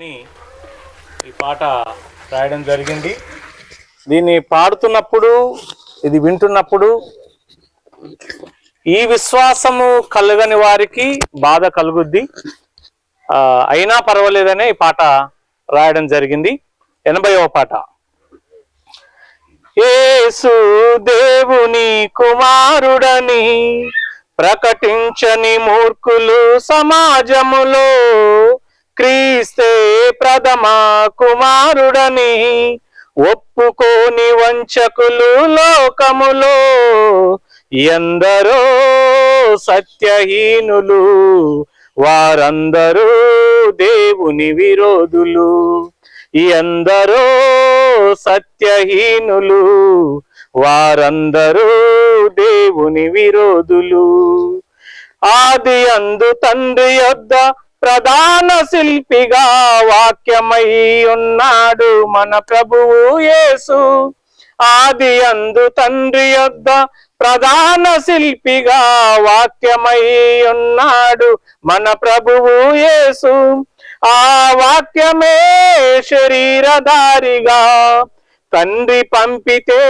అని ఈ పాట రాయడం జరిగింది. దీన్ని పాడుతున్నప్పుడు ఇది వింటున్నప్పుడు ఈ విశ్వాసము కలగని వారికి బాధ కలుగుద్ది. అయినా పర్వాలేదనే ఈ పాట రాయడం జరిగింది. ఎనభైవ పాట. ఏసు దేవుని కుమారుడని ప్రకటించని మూర్ఖులు సమాజములో క్రీస్తే ప్రథమ కుమారుడని ఒప్పుకోని వంచకులు లోకములో ఎందరో సత్యహీనులు వారందరూ దేవుని విరోధులు. ఎందరో సత్యహీనులు వారందరూ దేవుని విరోధులు. ఆది అందు తండ్రి యొద్ద ప్రధాన శిల్పిగా వాక్యమై ఉన్నాడు మన ప్రభువు యేసు. ఆది అందు తండ్రి యొద్ద ప్రధాన శిల్పిగా వాక్యమై ఉన్నాడు మన ప్రభువు యేసు. ఆ వాక్యమే శరీరధారిగా తండ్రి పంపితే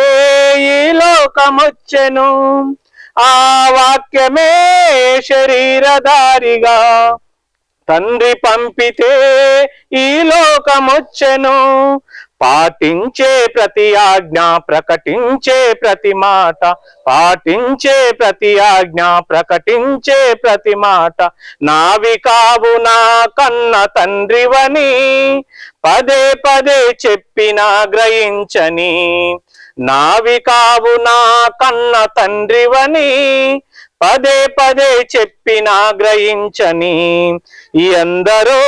ఈ లోకమొచ్చెను. ఆ వాక్యమే శరీరధారిగా తండ్రి పంపితే ఈ లోకమొచ్చెను. పాటించే ప్రతి ఆజ్ఞ ప్రకటించే ప్రతి మాట. పాటించే ప్రతి ఆజ్ఞ ప్రకటించే ప్రతి మాట. నావి కావు నా కన్న తండ్రివని పదే పదే చెప్పినా గ్రహించని. నావి కావు నా కన్న తండ్రివని పదే పదే చెప్పినా గ్రహించని ఎందరో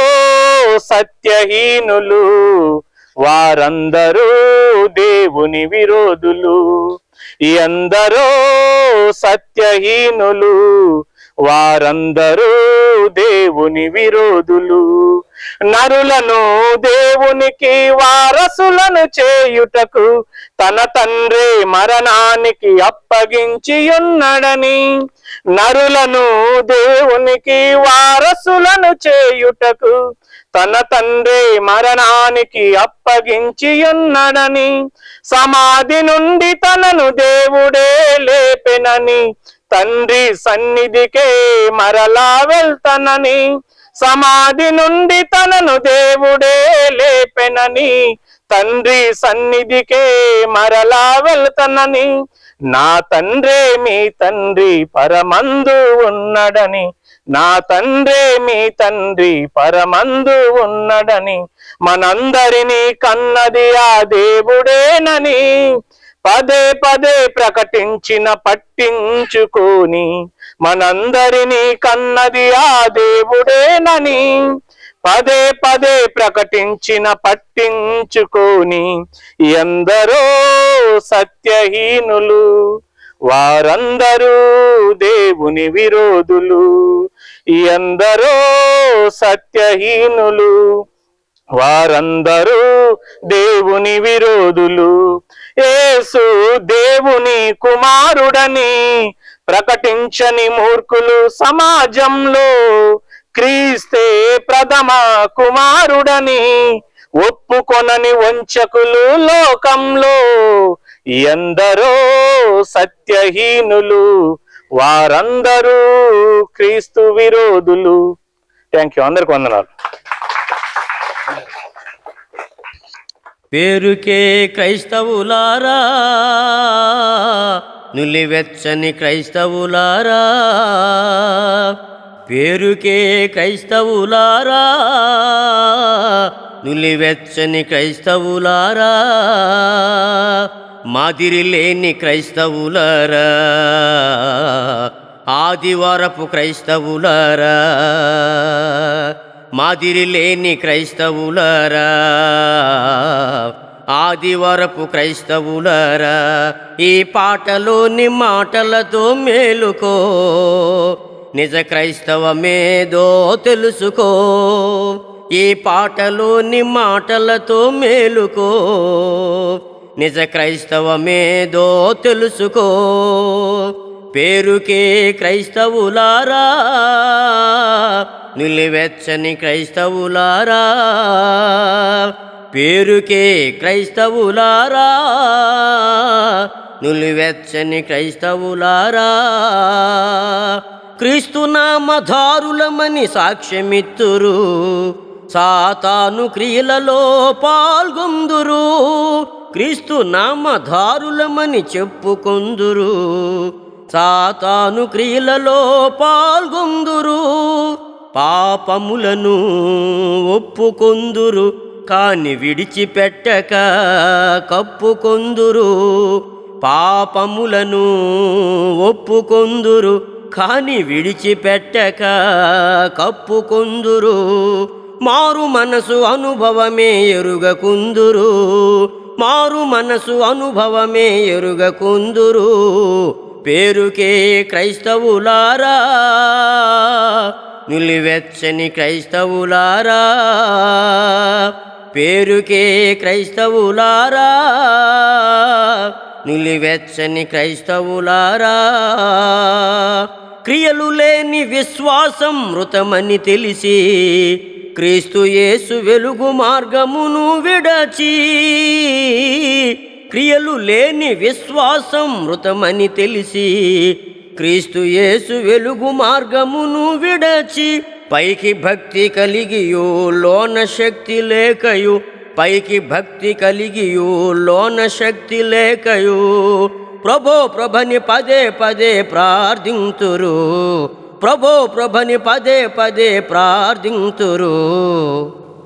సత్యహీనులు. వారందరూ దేవుని విరోధులు. ఎందరో సత్యహీనులు. వారందరూ దేవుని విరోధులు. నరులను దేవునికి వారసులను చేయుటకు తన తండ్రి మరణానికి అప్పగించి ఉన్నాడని నరులను దేవునికి వారసులను చేయుటకు తన తండ్రి మరణానికి అప్పగించి ఉన్నాడని సమాధి నుండి తనను దేవుడే లేపెనని తండ్రి సన్నిధికే మరలా వెళ్తనని సమాధి నుండి తనను దేవుడే లేపెనని తండ్రి సన్నిధికే మరలా వెళ్తనని నా తండ్రే మీ తండ్రి పరమందు ఉన్నడని నా తండ్రే మీ తండ్రి పరమందు ఉన్నడని మనందరినీ కన్నది ఆ దేవుడేనని పదే పదే ప్రకటించిన పట్టించుకొని మనందరినీ కన్నది ఆ దేవుడేనని. పదే పదే ప్రకటించిన పట్టించుకొని ఎందరో సత్యహీనులు వారందరూ దేవుని విరోధులు ఎందరో సత్యహీనులు వారందరూ దేవుని విరోధులు. ఏసు దేవుని కుమారుడని ప్రకటించని మూర్ఖులు సమాజంలో క్రీస్తే ప్రథమ కుమారుడని ఒప్పుకొనని వంచకులు లోకంలో ఎందరో సత్యహీనులు వారందరూ క్రీస్తు విరోధులు. థ్యాంక్ యూ అందరికి వందనాలు. పేరుకే క్రైస్తవులారా నులివెచ్చని క్రైస్తవులారా. పేరుకే క్రైస్తవులారా నులివెచ్చని క్రైస్తవులారా. మాదిరి లేని క్రైస్తవులారా ఆదివారపు క్రైస్తవులారా. మాదిరి లేని క్రైస్తవులరా ఆదివరపు క్రైస్తవులరా ఈ పాటలోని మాటలతో మేలుకో నిజ క్రైస్తవమేదో తెలుసుకో ఈ పాటలోని మాటలతో మేలుకో నిజ క్రైస్తవమేదో తెలుసుకో. పేరుకే క్రైస్తవులారా నిలివెచ్చని క్రైస్తవులారా. పేరుకే క్రైస్తవులారా నులివెచ్చని క్రైస్తవులారా. క్రీస్తునామధారులమని సాక్ష్యమిత్తురు సాతాను క్రియలలో పాల్గొందురు. క్రీస్తు నామధారులమని చెప్పుకొందురు. సాతాను క్రియలలో పాల్గొందురు పాపములను ఒప్పుకొందురు కాని విడిచిపెట్టక కప్పుకొందురు పాపములను ఒప్పుకొందురు కాని విడిచిపెట్టక కప్పుకొందురు. మారు మనసు అనుభవమే ఎరుగకుందురు మారు మనసు అనుభవమే ఎరుగకుందురు. పేరుకే క్రైస్తవులారా నిలివెచ్చని క్రైస్తవులారా పేరుకే క్రైస్తవులారా నిలివెచ్చని క్రైస్తవులారా. క్రియలు లేని విశ్వాసం మృతమని తెలిసి క్రీస్తు యేసు వెలుగు మార్గమును విడచి క్రియలు లేని విశ్వాసం మృతమని తెలిసి క్రీస్తు యేసు వెలుగు మార్గమును విడచి పైకి భక్తి కలిగియు లోన శక్తి లేకయు పైకి భక్తి కలిగియు లోన శక్తి లేకయు. ప్రభో ప్రభని పదే పదే ప్రార్థింతురు ప్రభో ప్రభని పదే పదే ప్రార్థింతురు.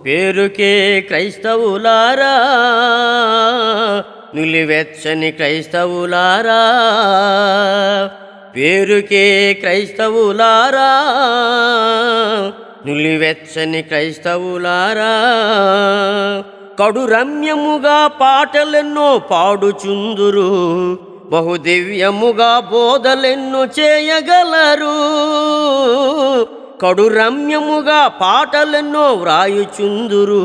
పేరుకే క్రైస్తవులారా నులివెచ్చని క్రైస్తవులారా పేరుకే క్రైస్తవులారా నులివెచ్చని క్రైస్తవులారా కడు రమ్యముగా పాటలెన్నో పాడుచుందురు బహుదివ్యముగా బోధలెన్నో చేయగలరు. కడు రమ్యముగా పాటలెన్నో వ్రాయుచుందురు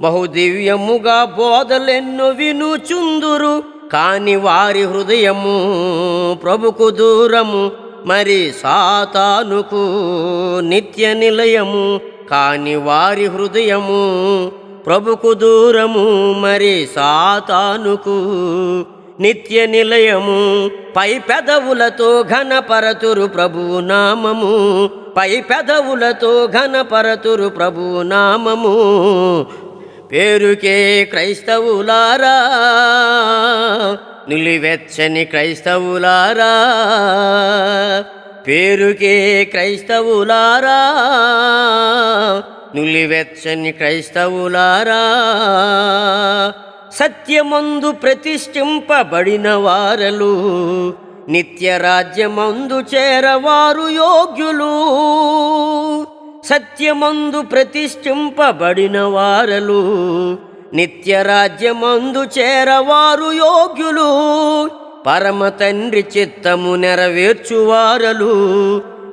బహుదివ్యముగా బోధలెన్ను వినుచుందురు. కాని వారి హృదయము ప్రభుకు దూరము. మరి సాతానుకు నిత్య నిలయము. కాని వారి హృదయము ప్రభుకు దూరము. మరి సాతానుకు నిత్య నిలయము. పై పెదవులతో ఘనపరతురు ప్రభువు నామము. పై పెదవులతో ఘనపరతురు ప్రభువు నామము. పేరుకే క్రైస్తవులారా నిలివెచ్చని క్రైస్తవులారా పేరుకే క్రైస్తవులారా నులివెచ్చని క్రైస్తవులారా సత్యమందు ప్రతిష్ఠింపబడిన వారలు నిత్య రాజ్యమందు చేరవారు యోగ్యులు. సత్యమందు ప్రతిష్ఠింపబడిన వారలు నిత్యరాజ్యమందు చేరవారు యోగ్యులు పరమ తండ్రి చిత్తము నెరవేర్చువారలు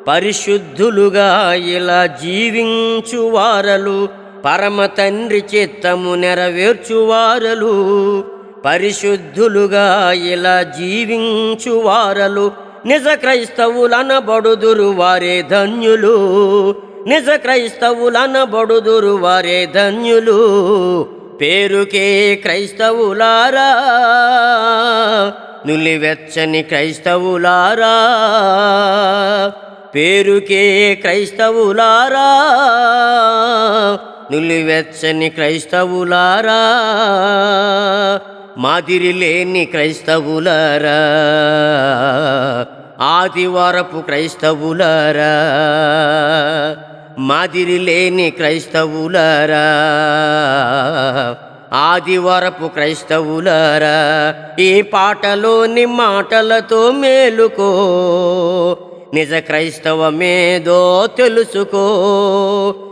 పరిశుద్ధులుగా ఇలా జీవించువారలు పరమ తండ్రి చిత్తము నెరవేర్చువారలు పరిశుద్ధులుగా ఇలా జీవించువారలు నిజ క్రైస్తవులనబడుదురు వారే ధన్యులు. నిజ క్రైస్తవులనబడుదురు వారే ధన్యులు. పేరుకే క్రైస్తవులారా నులివెచ్చని క్రైస్తవులారా. పేరుకే క్రైస్తవులారా నులివెచ్చని క్రైస్తవులారా. మాదిరి లేని క్రైస్తవులారా ఆదివారపు క్రైస్తవులారా. మాదిరి లేని క్రైస్తవులారా ఆదివరపు క్రైస్తవులారా ఈ పాటలోని మాటలతో మేలుకో నిజ క్రైస్తవమేదో తెలుసుకో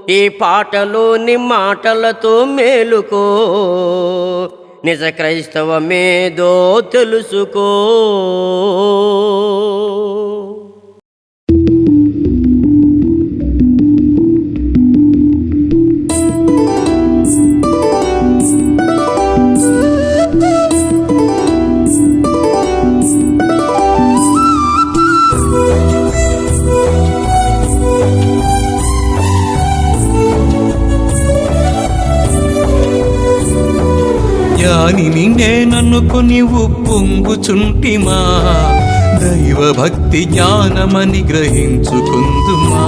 ఈ పాటలోని మాటలతో మేలుకో నిజ క్రైస్తవమేదో తెలుసుకో. నేననుకొని ఉప్పొంగుచుంటిమా దైవ భక్తి జ్ఞానమని గ్రహించుకుందుమా?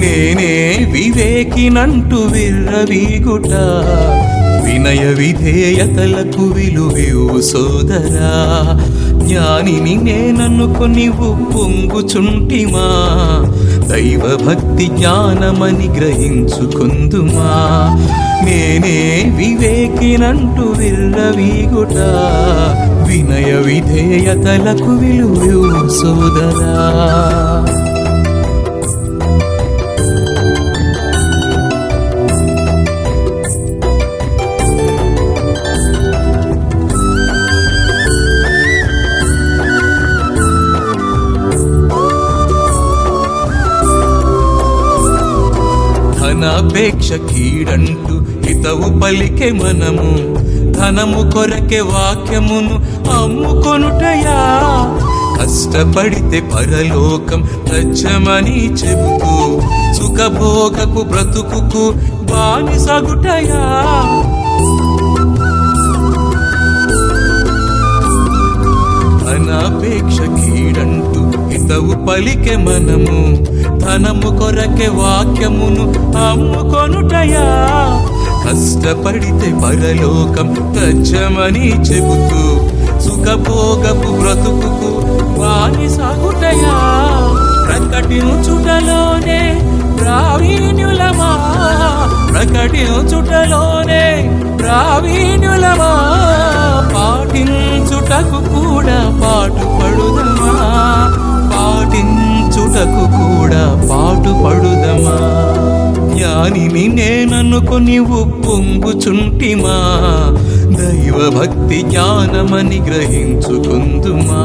నేనే వివేకినంటూ విర్రవీగుట. వినయ విధేయతలకు విలువేవు సోదరా. జ్ఞానిని నేననుకొని ఉప్పొంగుచుంటిమా దైవ భక్తి జ్ఞానమని గ్రహించుకుందుమా? నేనే వివేకినంటూ విర్రవీగుట. వినయ విధేయతలకు విలువ సోదరా. అపేక్ష కీడంటూ హితవు పలికే మనము ధనము కొరకే వాక్యమును అమ్ముకొనుటయా? కష్టపడితే పరలోకం తచ్చమని చెబుతూ సుఖభోగకు బ్రతుకుకు బానిసగుటయా ధనాపేక్ష కీడంటూ హితవు పలికే మనము ధనము కొరకే వాక్యమును అమ్ముకొనుటయా? కష్టపడితే పరలోకం తచ్చమని చెబుతూ సుఖభోగపు బ్రతుకుకు వాని సాగుటయా? ప్రకటించుటలోనే ప్రావీణ్యులమా? ప్రకటించుటలోనే ప్రావీణ్యులమా? పాటించుటకు కూడా పాటుపడుదమా పాటించుటకు కూడా పాటుపడుదమా జ్ఞానిని నేననుకొని ఉప్పొంగుచుంటిమా దైవ భక్తి జ్ఞానమని గ్రహించుకుందుమా?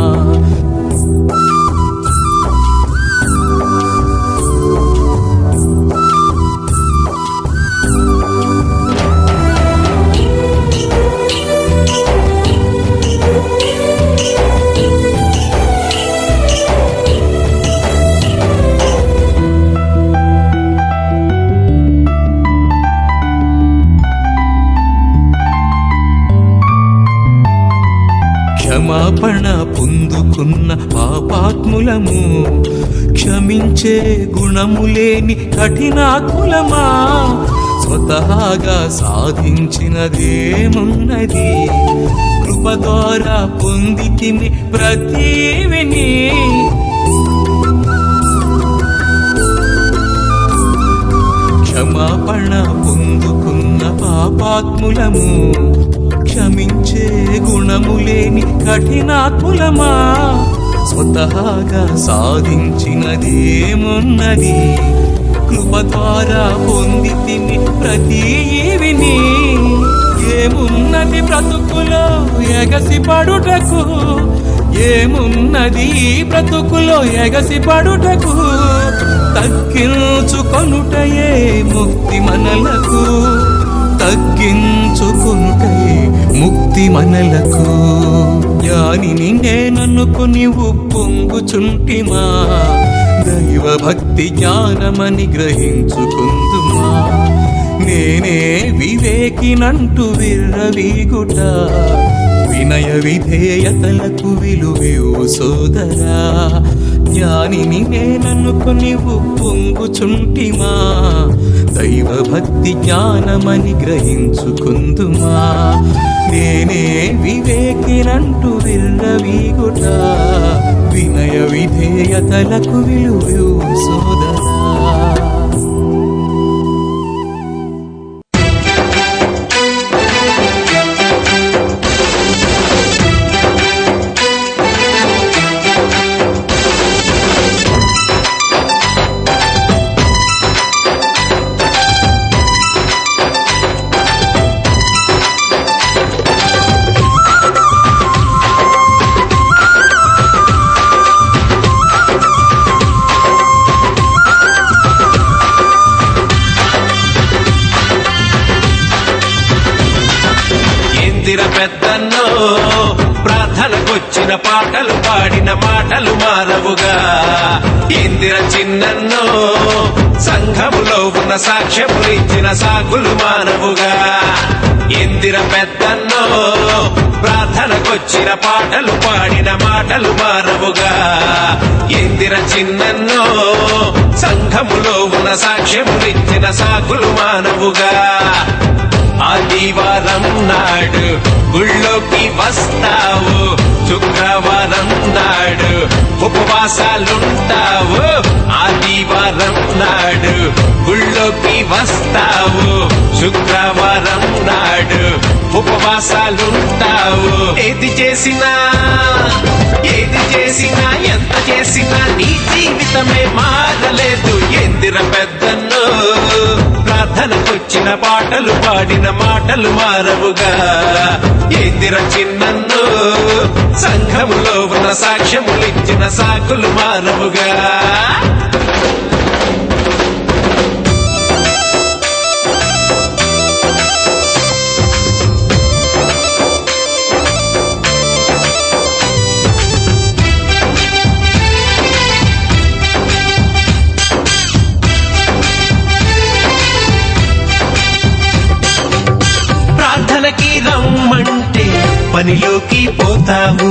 క్షమాపణ పొందుకున్న పాపాత్ములము క్షమించే గుణము లేని కఠినాత్ములమా? స్వతహాగా సాధించినదేమున్నది? కృప ద్వారా పొందితిని ప్రతీవిని క్షమాపణ పొందుకున్న పాపాత్ములము కఠినాత్ములమా స్వతహాగా సాధించినదేమున్నది? కృప ద్వారా పొందితిని ప్రతీవిని ఏమున్నది బ్రతుకులో ఎగసి పడుటకు ఏమున్నది బ్రతుకులో ఎగసి పడుటకు తగ్గించుకొనుటయే ముక్తి మనలకు. తగ్గించుకొనుటయే ముక్తి మనలకు. జ్ఞానిని నేననుకొని ఉప్పొంగుచుంటిమా? దైవ భక్తి జ్ఞానమని గ్రహించుకుందుమా? నేనే వివేకినంటూ విర్రవీగుట. వినయ విధేయతలకు విలువేవు సోదరా. జ్ఞానిని నేననుకొని ఉప్పొంగుచుంటిమా? దైవ భక్తి జ్ఞానమని గ్రహించుకుందుమా? నేనే వివేకినంటూ విర్రవీగుట. వినయ విధేయతలకు విలువ సోదరా. ప్రార్థనకొచ్చిన పాటలు పాడిన మాటలు మారవుగా ఇందిర చిన్నన్నో సంఘములో ఉన్న సాక్ష్యములిచ్చిన సాగులు మానవుగా. ఇందిర పెద్దన్నో ప్రార్థనకొచ్చిన పాటలు పాడిన మాటలు మారవుగా ఇందిర చిన్నన్నో సంఘములో ఉన్న సాక్ష్యములిచ్చిన సాకులు మానవుగా. ఆదివారం నాడు గుళ్ళోకి వస్తావు శుక్రవారం నాడు ఉపవాసాలుంటావు ఆదివారం నాడు గుళ్ళోకి వస్తావు శుక్రవారం నాడు ఉపవాసాలుంటావు. ఏది చేసినా ఏది చేసినా ఎంత చేసినా నీ జీవితమే మారలేదు. ఎందిర పెద్దన్నో ప్రార్థనకొచ్చిన పాటలు పాడిన మాటలు మారవుగా. ఎందిర చిన్నన్ను సంఘములో ఉన్న సాక్ష్యములిచ్చిన సాకులు మానవుగా. పనిలోకి పోతావు.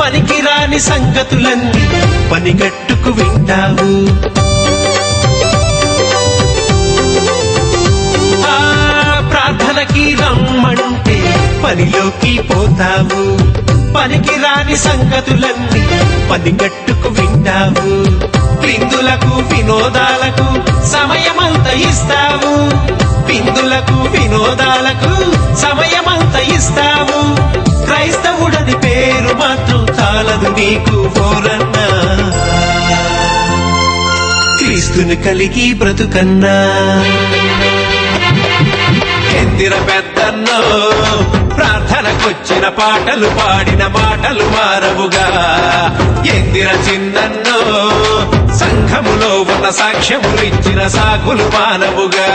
పనికి రాని సంగతులన్నీ పనిగట్టుకు వింటావు. ప్రార్థనకి రమ్మంటే పనిలోకి పోతావు. పనికి రాని సంగతులన్నీ పనిగట్టుకు వింటావు. విందులకు వినోదాలకు సమయమంత ఇస్తావు. విందులకు వినోదాలకు సమయమంత ఇస్తావు. క్రైస్తవుడని పేరు మాత్రం చాలదు నీకు పోరన్నా క్రీస్తుని కలిగి బ్రతుకన్నా. ఎందిర పెద్దన్నో ప్రార్థనకొచ్చిన పాటలు పాడిన మాటలు మారవుగా. ఎందిర చిన్నన్నో సంఘములో ఉన్న సాక్ష్యములు ఇచ్చిన సాకులు మానవుగా.